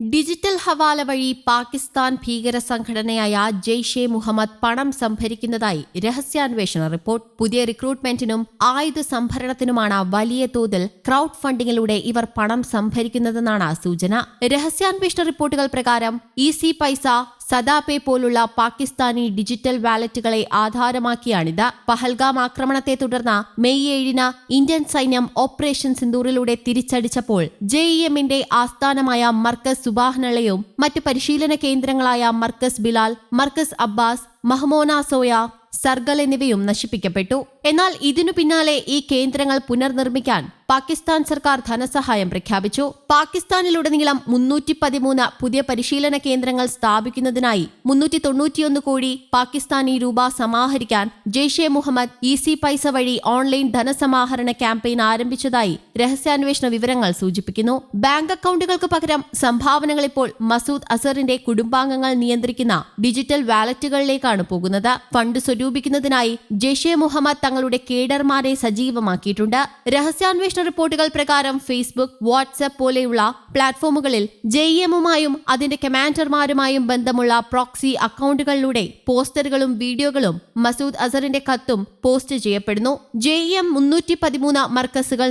Digital ഹവാല വഴി പാകിസ്ഥാൻ ഭീകര സംഘടനയായ ജെയ്ഷെ മുഹമ്മദ് പണം സംഭരിക്കുന്നതായി രഹസ്യാന്വേഷണ റിപ്പോർട്ട്. പുതിയ റിക്രൂട്ട്മെന്റിനും ആയുധ സംഭരണത്തിനുമാണ് വലിയ തോതിൽ ക്രൗഡ് ഫണ്ടിങ്ങിലൂടെ ഇവർ പണം സംഭരിക്കുന്നതെന്നാണ് സൂചന. രഹസ്യാന്വേഷണ റിപ്പോർട്ടുകൾ പ്രകാരം ഇ സി പൈസ സദാപേ പോലുള്ള പാകിസ്ഥാനി ഡിജിറ്റൽ വാലറ്റുകളെ ആധാരമാക്കിയാണിത്. പഹൽഗാം ആക്രമണത്തെ തുടർന്ന് മെയ് ഏഴിന് ഇന്ത്യൻ സൈന്യം ഓപ്പറേഷൻ സിന്ദൂറിലൂടെ തിരിച്ചടിച്ചപ്പോൾ ജെഇഎമ്മിന്റെ ആസ്ഥാനമായ മർക്കസ് സുബാഹ്നളയും മറ്റ് പരിശീലന കേന്ദ്രങ്ങളായ മർക്കസ് ബിലാൽ മർക്കസ് അബ്ബാസ് മഹ്മോന സോയ സർഗൽ എന്നിവയും നശിപ്പിക്കപ്പെട്ടു. എന്നാൽ ഇതിനു പിന്നാലെ ഈ കേന്ദ്രങ്ങൾ പുനർനിർമ്മിക്കാൻ പാകിസ്ഥാൻ സർക്കാർ ധനസഹായം പ്രഖ്യാപിച്ചു. പാകിസ്ഥാനിലുടനീളം മുന്നൂറ്റി പതിമൂന്ന് പുതിയ പരിശീലന കേന്ദ്രങ്ങൾ സ്ഥാപിക്കുന്നതിനായി മുന്നൂറ്റി തൊണ്ണൂറ്റിയൊന്ന് കോടി പാകിസ്ഥാനി രൂപ സമാഹരിക്കാൻ ജെയ്ഷെ മുഹമ്മദ് ഇ സി പൈസ വഴി ഓൺലൈൻ ധനസമാഹരണ ക്യാമ്പയിൻ ആരംഭിച്ചതായി രഹസ്യാന്വേഷണ വിവരങ്ങൾ സൂചിപ്പിക്കുന്നു. ബാങ്ക് അക്കൗണ്ടുകൾക്ക് പകരം സംഭാവനകൾ ഇപ്പോൾ മസൂദ് അസറിന്റെ കുടുംബാംഗങ്ങൾ നിയന്ത്രിക്കുന്ന ഡിജിറ്റൽ വാലറ്റുകളിലേക്കാണ് പോകുന്നത്. ഫണ്ട് സ്വരൂപിക്കുന്നതിനായി ജെയ്ഷെ മുഹമ്മദ് തങ്ങളുടെ കേഡർമാരെ സജീവമാക്കിയിട്ടുണ്ട്. രഹസ്യാന്വേഷണ റിപ്പോർട്ടുകൾ പ്രകാരം ഫേസ്ബുക്ക് വാട്സ്ആപ്പ് പോലെയുള്ള പ്ലാറ്റ്ഫോമുകളിൽ ജെ എമ്മുമായും അതിന്റെ കമാൻഡർമാരുമായും ബന്ധമുള്ള പ്രോക്സി അക്കൗണ്ടുകളിലൂടെ പോസ്റ്ററുകളും വീഡിയോകളും മസൂദ് അസറിന്റെ കത്തും പോസ്റ്റ് ചെയ്യപ്പെടുന്നു. ജെ എം മുന്നൂറ്റി പതിമൂന്ന് മർക്കസുകൾ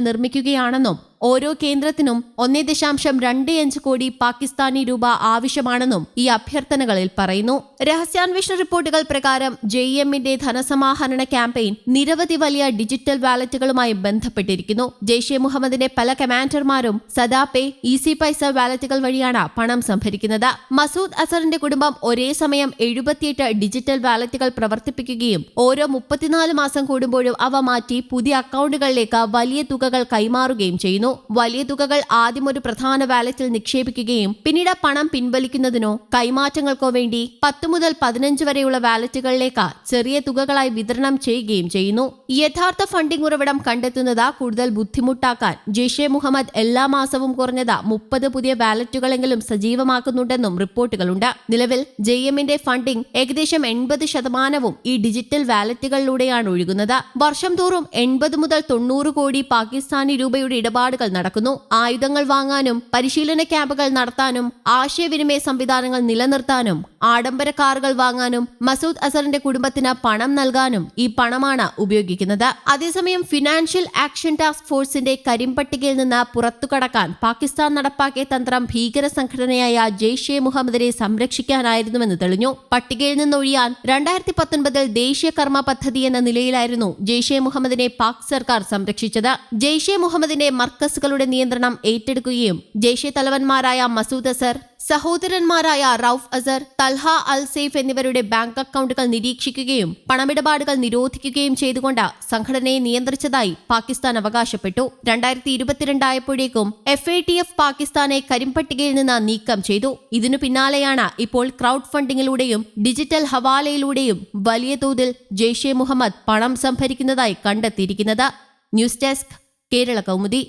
നിർമ്മിക്കുകയാണെന്നും ഓരോ കേന്ദ്രത്തിനും ഒന്നേ ദശാംശം രണ്ട് അഞ്ച് കോടി പാകിസ്ഥാനി രൂപ ആവശ്യമാണെന്നും ഈ അഭ്യർത്ഥനകളിൽ പറയുന്നു. രഹസ്യാന്വേഷണ റിപ്പോർട്ടുകൾ പ്രകാരം ജെ എമ്മിന്റെ ധനസമാഹരണ ക്യാമ്പയിൻ നിരവധി വലിയ ഡിജിറ്റൽ വാലറ്റുകളുമായി ബന്ധപ്പെട്ടിരിക്കുന്നു. ജെയ്ഷെ മുഹമ്മദിന്റെ പല കമാൻഡർമാരും സദാപേ ഈസി പൈസ വാലറ്റുകൾ വഴിയാണ് പണം സംഭരിക്കുന്നത്. മസൂദ് അസറിന്റെ കുടുംബം ഒരേ സമയം എഴുപത്തിയെട്ട് ഡിജിറ്റൽ വാലറ്റുകൾ പ്രവർത്തിപ്പിക്കുകയും ഓരോ മുപ്പത്തിനാല് മാസം കൂടുമ്പോഴും അവ മാറ്റി പുതിയ അക്കൗണ്ടുകളിലേക്ക് വലിയ തുകകൾ കൈമാറുകയും ചെയ്യുന്നു. വലിയ തുകകൾ ആദ്യം ഒരു പ്രധാന വാലറ്റിൽ നിക്ഷേപിക്കുകയും പിന്നീട് പണം പിൻവലിക്കുന്നതിനോ കൈമാറ്റങ്ങൾക്കോ വേണ്ടി പത്ത് മുതൽ പതിനഞ്ച് വരെയുള്ള വാലറ്റുകളിലേക്ക് ചെറിയ തുകകളായി വിതരണം ചെയ്യുകയും ചെയ്യുന്നു. യഥാർത്ഥ ഫണ്ടിംഗ് ഉറവിടം കണ്ടെത്തുന്നത് കൂടുതൽ ബുദ്ധിമുട്ടാക്കാൻ ജെയ്ഷെ മുഹമ്മദ് എല്ലാ മാസവും കുറഞ്ഞത് മുപ്പത് പുതിയ വാലറ്റുകളെങ്കിലും സജീവമാക്കുന്നുണ്ടെന്നും റിപ്പോർട്ടുകളുണ്ട്. നിലവിൽ ജെ എമ്മിന്റെ ഫണ്ടിംഗ് ഏകദേശം എൺപത് ശതമാനവും ഈ ഡിജിറ്റൽ വാലറ്റുകളിലൂടെയാണ് ഒഴുകുന്നത്. വർഷം തോറും എൺപത് മുതൽ തൊണ്ണൂറ് കോടി പാകിസ്ഥാനി രൂപയുടെ ഇടപാടുകൾ നടക്കുന്നു. ആയുധങ്ങൾ വാങ്ങാനും പരിശീലന ക്യാമ്പുകൾ നടത്താനും ആശയവിനിമയ സംവിധാനങ്ങൾ നിലനിർത്താനും ആഡംബര കാറുകൾ വാങ്ങാനും മസൂദ് അസറിന്റെ കുടുംബത്തിന് പണം നൽകാനും ഈ പണമാണ് ഉപയോഗിക്കുന്നത്. അതേസമയം ഫിനാൻഷ്യൽ ആക്ഷൻ ടാസ്ക് ഫോഴ്സിന്റെ കരിമ്പട്ടികയിൽ നിന്ന് പുറത്തു കടക്കാൻ പാകിസ്ഥാൻ നടപ്പാക്കിയ തന്ത്രം ഭീകര സംഘടനയായ ജെയ്ഷെ മുഹമ്മദിനെ സംരക്ഷിക്കാനായിരുന്നുവെന്ന് തെളിഞ്ഞു. പട്ടികയിൽ നിന്നൊഴിയാൻ രണ്ടായിരത്തി പത്തൊൻപതിൽ ദേശീയ കർമ്മ പദ്ധതി എന്ന നിലയിലായിരുന്നു ജെയ്ഷെ മുഹമ്മദിനെ പാക് സർക്കാർ സംരക്ഷിച്ചത്. ജെയ്ഷെ മുഹമ്മദിന്റെ മർക്കസുകളുടെ നിയന്ത്രണം ഏറ്റെടുക്കുകയും ജെയ്ഷെ തലവന്മാരായ മസൂദ് അസർ സഹോദരന്മാരായ റൌഫ് അസർ തൽഹ അൽ സെയ്ഫ് എന്നിവരുടെ ബാങ്ക് അക്കൗണ്ടുകൾ നിരീക്ഷിക്കുകയും പണമിടപാടുകൾ നിരോധിക്കുകയും ചെയ്തുകൊണ്ട് സംഘടനയെ നിയന്ത്രിച്ചതായി പാകിസ്ഥാൻ അവകാശപ്പെട്ടു. രണ്ടായിരത്തി ഇരുപത്തിരണ്ടായപ്പോഴേക്കും എഫ് എ ടി എഫ് പാകിസ്ഥാനെ കരിമ്പട്ടികയിൽ നിന്ന് നീക്കം ചെയ്തു. ഇതിനു പിന്നാലെയാണ് ഇപ്പോൾ ക്രൗഡ് ഫണ്ടിങ്ങിലൂടെയും ഡിജിറ്റൽ ഹവാലയിലൂടെയും വലിയ തോതിൽ ജെയ്ഷെ മുഹമ്മദ് പണം സംഭരിക്കുന്നതായി കണ്ടെത്തിയിരിക്കുന്നത്. News desk Kerala Kaumudi.